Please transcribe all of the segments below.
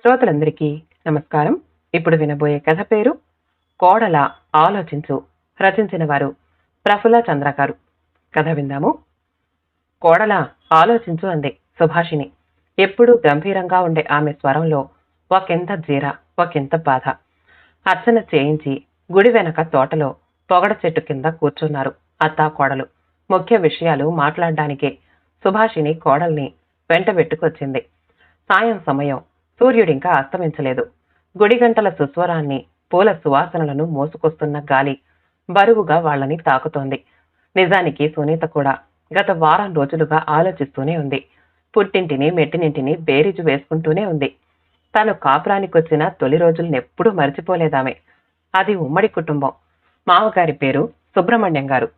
శ్రోతలందరికీ నమస్కారం. ఇప్పుడు వినబోయే కథ పేరు కోడల ఆలోచించు రచించిన వారు ప్రఫుల్ల చంద్ర గారు కథ విందాము. కోడల ఆలోచించు అంది సుభాషిణి. ఎప్పుడూ గంభీరంగా ఉండే ఆమె స్వరంలో ఒకంత జీర ఒకంత బాధ. అర్చన చేయించి గుడి వెనక తోటలో పొగడ చెట్టు కింద కూర్చున్నారు అత్తా కోడలు. ముఖ్య విషయాలు మాట్లాడడానికే సుభాషిణి కోడల్ని వెంట పెట్టుకొచ్చింది సాయం సమయం సూర్యుడింకా అస్తమించలేదు. గుడి గంటల సుస్వరాన్ని పూల సువాసనలను మోసుకొస్తున్న గాలి బరువుగా వాళ్ళని తాకుతోంది. నిజానికి సునీత కూడా గత వారం రోజులుగా ఆలోచిస్తూనే ఉంది. పుట్టింటిని మెట్టినింటిని బేరీజు వేసుకుంటూనే ఉంది. తను కాపురానికొచ్చిన తొలి రోజులనెప్పుడూ మర్చిపోలేదామే మర్చిపోలేదామె. అది ఉమ్మడి కుటుంబం. మామగారి పేరు సుబ్రహ్మణ్యం గారు.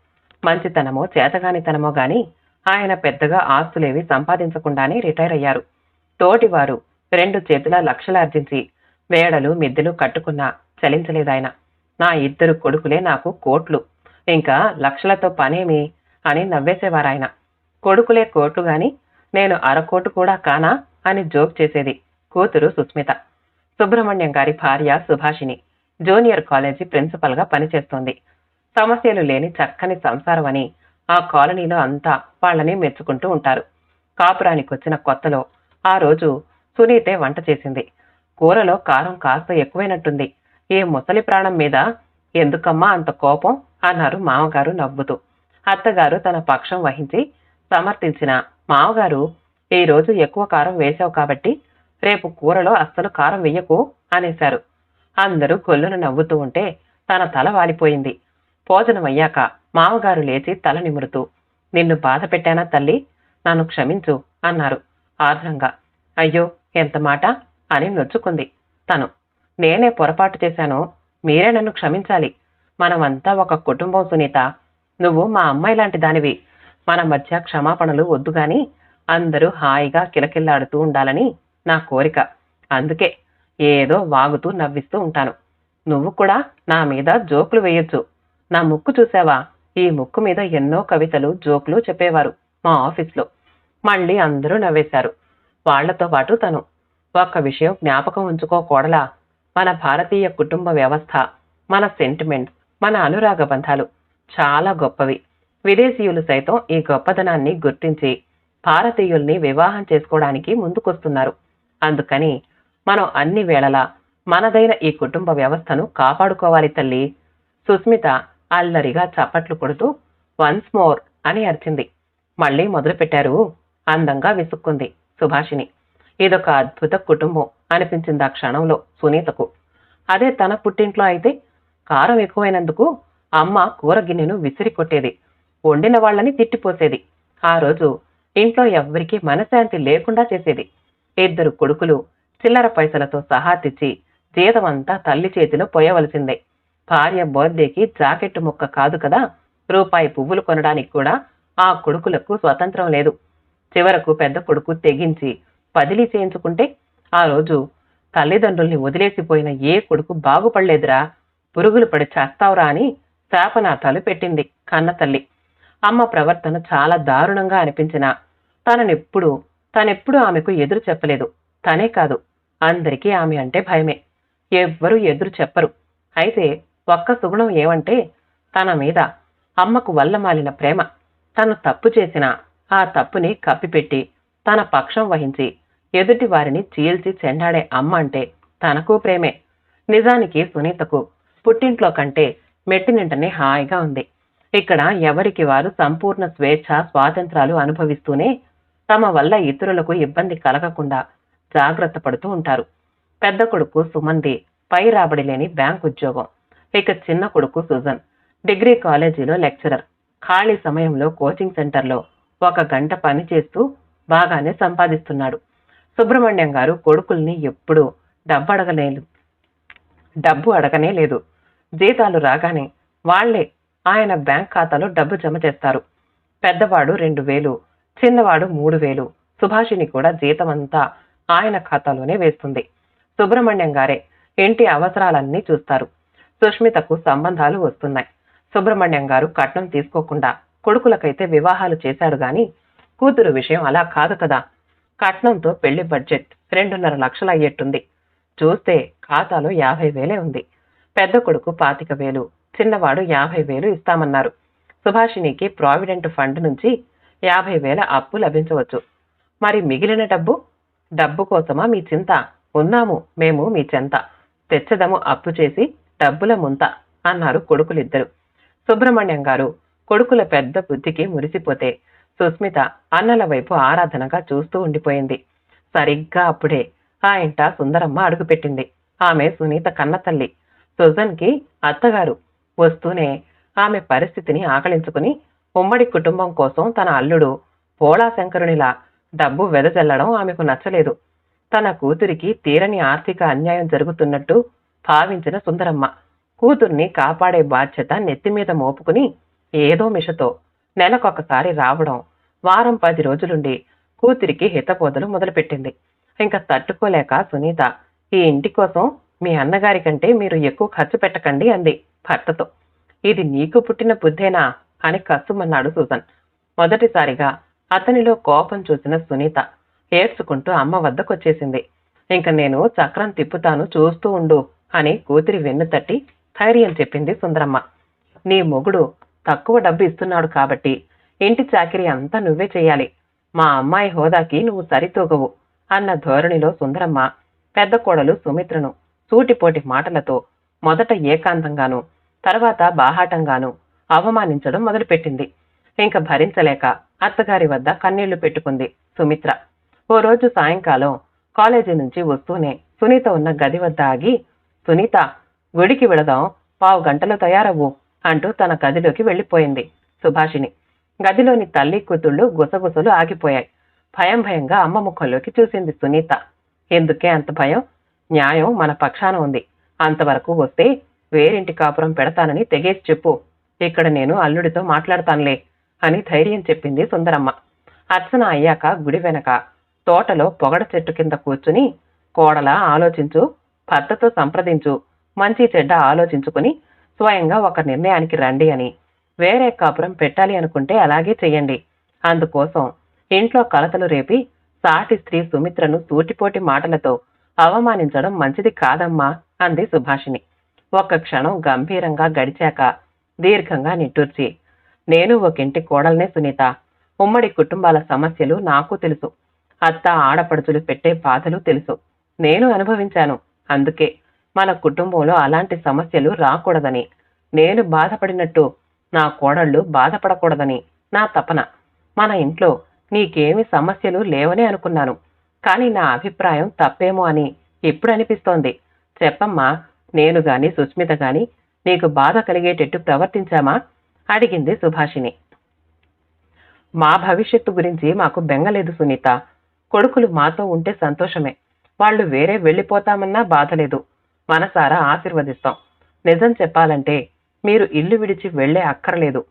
మంచితనమో చేతగానితనమో గాని ఆయన పెద్దగా ఆస్తులేవి సంపాదించకుండానే రిటైర్ అయ్యారు. తోటివారు రెండు చేతుల లక్షలార్జించి వేడలు మిద్దెలు కట్టుకున్నా చలించలేదాయన. నా ఇద్దరు కొడుకులే నాకు కోట్లు. ఇంకా లక్షలతో పనేమి అని నవ్వేసేవారాయన. కొడుకులే కోట్లు గాని నేను అరకోటు కూడా కానా అని జోక్ చేసేది కూతురు సుస్మిత. సుబ్రహ్మణ్యం గారి భార్య సుభాషిణి. జూనియర్ కాలేజీ ప్రిన్సిపల్గా పనిచేస్తోంది. సమస్యలు లేని చక్కని సంసారం అని ఆ కాలనీలో అంతా వాళ్ళని మెచ్చుకుంటూ ఉంటారు. కాపురానికి వచ్చిన కొత్తలో ఆ రోజు సునీతే వంట చేసింది. కూరలో కారం కాస్త ఎక్కువైనట్టుంది. ఈ ముసలి ప్రాణం మీద ఎందుకమ్మా అంత కోపం? అన్నారు మామగారు నవ్వుతూ. అత్తగారు తన పక్షం వహించి సమర్థించిన మామగారు ఈరోజు ఎక్కువ కారం వేశావు కాబట్టి రేపు కూరలో అస్సలు కారం వెయ్యకు అనేశారు. అందరూ కొల్లును నవ్వుతూ ఉంటే తన తల వాలిపోయింది. భోజనమయ్యాక మామగారు లేచి తల నిమురుతూ నిన్ను బాధ పెట్టానా తల్లి? నన్ను క్షమించు అన్నారు ఆర్ద్రంగా. అయ్యో ఎంత మాట అని నొచ్చుకుంది. తను నేనే పొరపాటు చేశాను మీరే నన్ను క్షమించాలి. మనమంతా ఒక కుటుంబం సునీత. నువ్వు మా అమ్మాయి లాంటి దానివి. మన మధ్య క్షమాపణలు వద్దు కానీ అందరూ హాయిగా కిలకిల్లాడుతూ ఉండాలని నా కోరిక. అందుకే ఏదో వాగుతూ నవ్విస్తూ ఉంటాను. నువ్వు కూడా నా మీద జోకులు వేయొచ్చు. నా ముక్కు చూసావా ఈ ముక్కు మీద ఎన్నో కవితలు జోకులు చెప్పేవారు మా ఆఫీస్లో. మళ్ళీ అందరూ నవ్వేశారు. వాళ్ళతో పాటు తను. ఒక్క విషయం జ్ఞాపకం ఉంచుకోకూడలా? మన భారతీయ కుటుంబ వ్యవస్థ మన సెంటిమెంట్ మన అనురాగ బంధాలు చాలా గొప్పవి. విదేశీయులు సైతం ఈ గొప్పదనాన్ని గుర్తించి భారతీయుల్ని వివాహం చేసుకోవడానికి ముందుకొస్తున్నారు. అందుకని మనం అన్ని వేళలా మనదైన ఈ కుటుంబ వ్యవస్థను కాపాడుకోవాలి తల్లి. సుస్మిత అల్లరిగా చప్పట్లు కొడుతూ వన్స్ మోర్ అని అరిచింది. మళ్ళీ మొదలుపెట్టారు. అందంగా విసుక్కుంది. సుభాషిని ఇదొక అద్భుత కుటుంబం అనిపించింది ఆ క్షణంలో సునీతకు. అదే తన పుట్టింట్లో అయితే కారం ఎక్కువైనందుకు అమ్మ కూర గిన్నెను విసిరి కొట్టేది. వండిన వాళ్ళని తిట్టిపోసేది. ఆ రోజు ఇంట్లో ఎవ్వరికీ మనశాంతి లేకుండా చేసేది. ఇద్దరు కొడుకులు చిల్లర పైసలతో సహా తెచ్చి జీతమంతా తల్లి చేతిలో పోయవలసిందే. భార్య బర్త్డేకి జాకెట్ ముక్క కాదు కదా రూపాయి పువ్వులు కొనడానికి కూడా ఆ కొడుకులకు స్వతంత్రం లేదు. చివరకు పెద్ద కొడుకు తెగించి పదిలీ చేయించుకుంటే ఆ రోజు తల్లిదండ్రుల్ని వదిలేసిపోయిన ఏ కొడుకు బాగుపడలేదురా. పురుగులు పడి చేస్తావురా అని శాపనార్థాలు పెట్టింది కన్న తల్లి. అమ్మ ప్రవర్తన చాలా దారుణంగా అనిపించిన తననెప్పుడు తనెప్పుడు ఆమెకు ఎదురు చెప్పలేదు. తనే కాదు అందరికీ ఆమె అంటే భయమే. ఎవ్వరూ ఎదురు చెప్పరు. అయితే ఒక్క సుగుణం ఏమంటే తన మీద అమ్మకు వల్లమాలిన ప్రేమ. తను తప్పు చేసిన ఆ తప్పుని కప్పిపెట్టి తన పక్షం వహించి ఎదుటి వారిని చీల్చి చెండాడే అమ్మ అంటే తనకు ప్రేమే. నిజానికి సునీతకు పుట్టింట్లో కంటే మెట్టినింటనే హాయిగా ఉంది. ఇక్కడ ఎవరికి వారు సంపూర్ణ స్వేచ్ఛ స్వాతంత్రాలు అనుభవిస్తూనే తమ వల్ల ఇతరులకు ఇబ్బంది కలగకుండా జాగ్రత్త పడుతూ ఉంటారు. పెద్ద కొడుకు సుమంది పై రాబడి లేని బ్యాంక్ ఉద్యోగం. ఇక చిన్న కొడుకు సుజన్ డిగ్రీ కాలేజీలో లెక్చరర్. ఖాళీ సమయంలో కోచింగ్ సెంటర్లో ఒక గంట పని చేస్తూ బాగానే సంపాదిస్తున్నాడు. సుబ్రహ్మణ్యం గారు కొడుకుల్ని ఎప్పుడూ డబ్బు అడగలేదు. డబ్బు అడగనే లేదు. జీతాలు రాగానే వాళ్ళే ఆయన బ్యాంక్ ఖాతాలో డబ్బు జమ చేస్తారు. పెద్దవాడు రెండు వేలు చిన్నవాడు మూడు వేలు. సుభాషిని కూడా జీతమంతా ఆయన ఖాతాలోనే వేస్తుంది. సుబ్రహ్మణ్యం గారే ఇంటి అవసరాలన్నీ చూస్తారు. సుష్మితకు సంబంధాలు వస్తున్నాయి. సుబ్రహ్మణ్యం గారు కట్నం తీసుకోకుండా కొడుకులకైతే వివాహాలు చేశాడు గాని కూతురు విషయం అలా కాదు కదా. కట్నంతో పెళ్ళి బడ్జెట్ రెండున్నర లక్షలు అయ్యేట్టుంది. చూస్తే ఖాతాలో యాభై వేలే ఉంది. పెద్ద కొడుకు పాతిక వేలు చిన్నవాడు యాభై వేలు ఇస్తామన్నారు. సుభాషిణికి ప్రావిడెంట్ ఫండ్ నుంచి యాభై వేల అప్పు లభించవచ్చు. మరి మిగిలిన డబ్బు? డబ్బు కోసమా మీ చింత? ఉన్నాము మేము మీ చెంత. తెచ్చదము అప్పు చేసి డబ్బుల ముంత అన్నారు కొడుకులిద్దరు. సుబ్రహ్మణ్యం గారు కొడుకుల పెద్ద బుద్ధికి మురిసిపోతే సుస్మిత అన్నల వైపు ఆరాధనగా చూస్తూ ఉండిపోయింది. సరిగ్గా అప్పుడే ఆ ఇంట సుందరమ్మ అడుగుపెట్టింది. ఆమె సునీత కన్నతల్లి. సుజన్కి అత్తగారు. వస్తూనే ఆమె పరిస్థితిని ఆకలించుకుని ఉమ్మడి కుటుంబం కోసం తన అల్లుడు పోళాశంకరునిలా డబ్బు వెదజల్లడం ఆమెకు నచ్చలేదు. తన కూతురికి తీరని ఆర్థిక అన్యాయం జరుగుతున్నట్టు భావించిన సుందరమ్మ కూతుర్ని కాపాడే బాధ్యత నెత్తిమీద మోపుకుని ఏదో మిషతో నెలకొకసారి రావడం వారం పది రోజులుండి కూతురికి హితబోధలు మొదలుపెట్టింది. ఇంకా తట్టుకోలేక సునీత ఈ ఇంటి కోసం మీ అన్నగారి కంటే మీరు ఎక్కువ ఖర్చు పెట్టకండి అంది భర్తతో. ఇది నీకు పుట్టిన బుద్ధేనా? అని కసుమన్నాడు సూజన్. మొదటిసారిగా అతనిలో కోపం చూసిన సునీత ఏడ్చుకుంటూ అమ్మ వద్దకొచ్చేసింది. ఇంక నేను చక్రం తిప్పుతాను చూస్తూ ఉండు అని కూతురి వెన్ను తట్టి ధైర్యం చెప్పింది సుందరమ్మ. నీ మొగుడు తక్కువ డబ్బు ఇస్తున్నాడు కాబట్టి ఇంటి చాకిరి అంతా నువ్వే చేయాలి. మా అమ్మాయి హోదాకి నువ్వు సరితూగవు అన్న ధోరణిలో సుందరమ్మ పెద్ద కోడలు సుమిత్రను సూటిపోటి మాటలతో మొదట ఏకాంతంగాను తర్వాత బాహాటంగాను అవమానించడం మొదలుపెట్టింది. ఇంక భరించలేక అత్తగారి వద్ద కన్నీళ్ళు పెట్టుకుంది సుమిత్ర. ఓ రోజు సాయంకాలం కాలేజీ నుంచి వస్తూనే సునీత ఉన్న గది వద్ద ఆగి సునీత గుడికి వెళదాం పావు గంటలో తయారవ్వు. అంటూ తన గదిలోకి వెళ్ళిపోయింది సుభాషిణి. గదిలోని తల్లి కూతుళ్ళు గుసగుసలు ఆగిపోయాయి. భయం భయంగా అమ్మ ముఖంలోకి చూసింది సునీత. ఎందుకే అంత భయం? న్యాయం మన పక్షాన ఉంది. అంతవరకు వస్తే వేరింటి కాపురం పెడతానని తెగేసి చెప్పు. ఇక్కడ నేను అల్లుడితో మాట్లాడతానులే అని ధైర్యం చెప్పింది సుందరమ్మ. అర్చన అయ్యాక గుడి వెనక తోటలో పొగడ చెట్టు కింద కూర్చుని కోడలా ఆలోచించు భర్తతో సంప్రదించు మంచి చెడ్డ ఆలోచించుకుని స్వయంగా ఒక నిర్ణయానికి రండి అని వేరే కాపురం పెట్టాలి అనుకుంటే అలాగే చెయ్యండి. అందుకోసం ఇంట్లో కలతలు రేపి సాటి స్త్రీ సుమిత్రను సూటిపోటి మాటలతో అవమానించడం మంచిది కాదమ్మా అంది సుభాషిణి. ఒక్క క్షణం గంభీరంగా గడిచాక దీర్ఘంగా నిట్టూర్చి నేను ఒకింటి కోడల్నే సునీత. ఉమ్మడి కుటుంబాల సమస్యలు నాకు తెలుసు. అత్త ఆడపడుచులు పెట్టే బాధలు తెలుసు. నేను అనుభవించాను. అందుకే మన కుటుంబంలో అలాంటి సమస్యలు రాకూడదని. నేను బాధపడినట్టు నా కోడళ్ళు బాధపడకూడదని నా తపన. మన ఇంట్లో నీకేమి సమస్యలు లేవనే అనుకున్నాను. కానీ నా అభిప్రాయం తప్పేమో అని ఇప్పుడు అనిపిస్తోంది. చెప్పమ్మా నేను గాని సుస్మిత గాని నీకు బాధ కలిగేటట్టు ప్రవర్తించామా? అడిగింది సుభాషిణి. మా భవిష్యత్తు గురించి మాకు బెంగలేదు సునీత. కొడుకులు మాతో ఉంటే సంతోషమే. వాళ్ళు వేరే వెళ్ళిపోతామన్నా బాధలేదు మనసారా ఆశీర్వదిస్తాం. నిజం చెప్పాలంటే మీరు ఇల్లు విడిచి వెళ్ళే అక్కర్లేదు.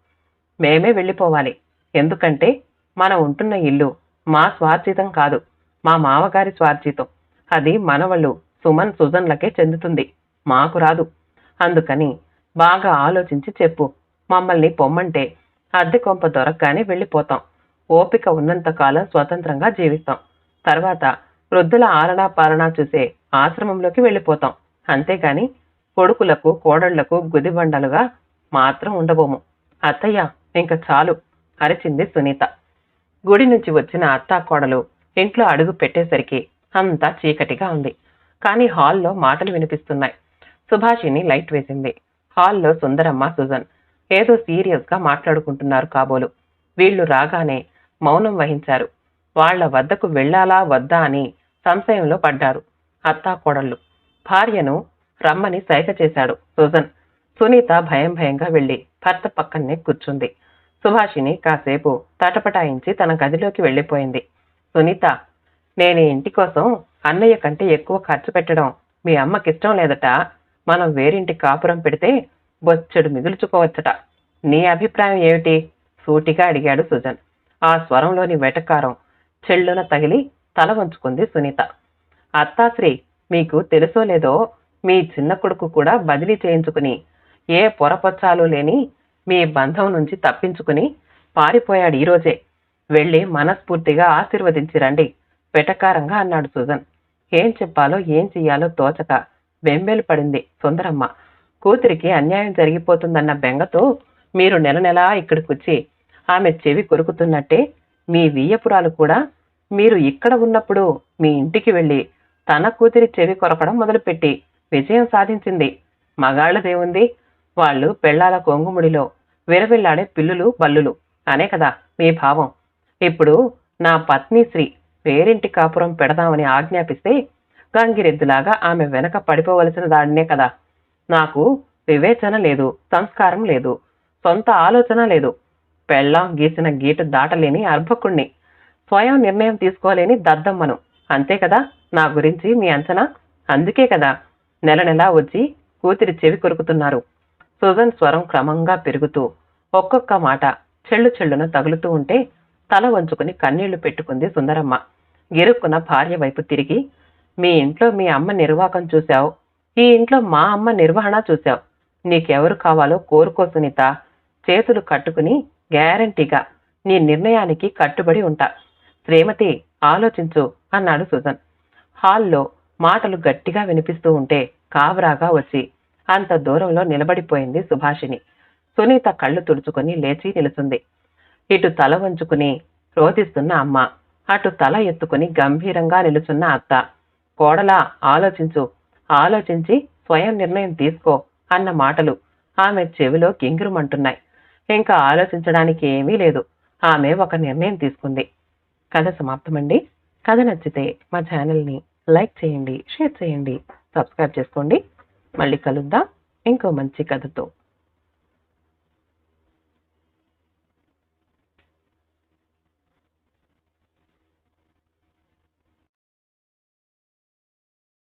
మేమే వెళ్ళిపోవాలి. ఎందుకంటే మనం ఉంటున్న ఇల్లు మా స్వార్జితం కాదు మా మామగారి స్వార్జితం. అది మనవళ్ళు సుమన్ సుజన్లకే చెందుతుంది మాకు రాదు. అందుకని బాగా ఆలోచించి చెప్పు. మమ్మల్ని పొమ్మంటే అద్దె కొంప దొరకగానే వెళ్ళిపోతాం. ఓపిక ఉన్నంతకాలం స్వతంత్రంగా జీవిస్తాం. తర్వాత వృద్ధుల ఆలనా పాలనా చూసే ఆశ్రమంలోకి వెళ్ళిపోతాం. అంతేగాని కొడుకులకు కోడళ్ళకు గుదిబండలుగా మాత్రం ఉండబోము. అత్తయ్య ఇంక చాలు అరిచింది సునీత. గుడి నుంచి వచ్చిన అత్తా కోడలు ఇంట్లో అడుగు పెట్టేసరికి అంతా చీకటిగా ఉంది. కానీ హాల్లో మాటలు వినిపిస్తున్నాయి. సుభాషిని లైట్ వేసింది. హాల్లో సుందరమ్మ సుజన్ ఏదో సీరియస్గా మాట్లాడుకుంటున్నారు కాబోలు. వీళ్ళు రాగానే మౌనం వహించారు. వాళ్ళ వద్దకు వెళ్ళాలా వద్దా అని సంశయంలో పడ్డారు అత్తా కోడళ్ళు. భార్యను రమ్మని సైగ చేశాడు సుజన్. సునీత భయం భయంగా వెళ్ళి భర్త పక్కనే కూర్చుంది. సుభాషిని కాసేపు తటపటాయించి తన గదిలోకి వెళ్ళిపోయింది. సునీత నేను ఇంటి కోసం అన్నయ్య కంటే ఎక్కువ ఖర్చు పెట్టడం మీ అమ్మకిష్టం లేదట. మనం వేరింటి కాపురం పెడితే బొచ్చడు మిగుల్చుకోవచ్చట. నీ అభిప్రాయం ఏమిటి? సూటిగా అడిగాడు సుజన్. ఆ స్వరంలోని వెటకారం చెళ్ళున తగిలి తల వంచుకుంది సునీత. అత్తాశ్రీ మీకు తెలుసో లేదో మీ చిన్న కొడుకు కూడా బదిలీ చేయించుకుని ఏ పొరపచ్చాలు లేని మీ బంధం నుంచి తప్పించుకుని పారిపోయాడు ఈరోజే వెళ్ళి మనస్ఫూర్తిగా ఆశీర్వదించి రండి వెటకారంగా అన్నాడు సుజన్. ఏం చెప్పాలో ఏం చెయ్యాలో తోచక వెంబేలు పడింది సుందరమ్మ. కూతురికి అన్యాయం జరిగిపోతుందన్న బెంగతో మీరు నెల నెలా ఇక్కడికొచ్చి ఆమె చెవి కొరుకుతున్నట్టే మీ వియ్యపురాలు కూడా మీరు ఇక్కడ ఉన్నప్పుడు మీ ఇంటికి వెళ్ళి తన కూతురి చెవి కొరకడం మొదలుపెట్టి విజయం సాధించింది. మగాళ్ళదేముంది వాళ్ళు పెళ్ళాల కొంగుముడిలో విరవిల్లాడే పిల్లులు బల్లులు. అనే కదా మీ భావం. ఇప్పుడు నా పత్ని శ్రీ వేరింటి కాపురం పెడదామని ఆజ్ఞాపిస్తే గంగిరెద్దులాగా ఆమె వెనక పడిపోవలసిన దాడినే కదా. నాకు వివేచన లేదు సంస్కారం లేదు సొంత ఆలోచన లేదు. పెళ్ళాం గీసిన గీటు దాటలేని అర్భకుణ్ణి. స్వయం నిర్ణయం తీసుకోలేని దద్దమ్మను. అంతే కదా? నా గురించి మీ అంచనా? అందుకే కదా నెల నెలా వచ్చి కూతురి చెవి కొరుకుతున్నారు. సుజన్ స్వరం క్రమంగా పెరుగుతూ ఒక్కొక్క మాట చెల్లు చెళ్ళున తగులుతూ ఉంటే తల వంచుకుని కన్నీళ్ళు పెట్టుకుంది సుందరమ్మ. గిరుక్కున భార్య వైపు తిరిగి మీ ఇంట్లో మీ అమ్మ నిర్వాకం చూశావు. ఈ ఇంట్లో మా అమ్మ నిర్వహణ చూశావు. నీకెవరు కావాలో కోరుకో సునీత. చేతులు కట్టుకుని గ్యారంటీగా నీ నిర్ణయానికి కట్టుబడి ఉంటా. శ్రీమతి ఆలోచించు. అన్నాడు సుజన్. హాల్లో మాటలు గట్టిగా వినిపిస్తూ ఉంటే కావరాగా వచ్చి అంత దూరంలో నిలబడిపోయింది సుభాషిని సునీత కళ్ళు తుడుచుకుని లేచి నిలుచుంది ఇటు తల వంచుకుని రోధిస్తున్న అమ్మ అటు తల ఎత్తుకుని గంభీరంగా నిలుచున్న అత్త కోడలా ఆలోచించు ఆలోచించి స్వయం నిర్ణయం తీసుకో అన్న మాటలు ఆమె చెవిలో గింగిరుమంటున్నాయి ఇంకా ఆలోచించడానికి ఏమీ లేదు. ఆమె ఒక నిర్ణయం తీసుకుంది. కథ సమాప్తమండి. కథ నచ్చితే మా ఛానల్ని లైక్ చేయండి షేర్ చేయండి సబ్స్క్రైబ్ చేసుకోండి. మళ్ళీ కలుద్దాం. ఇంకో మంచి కథతో.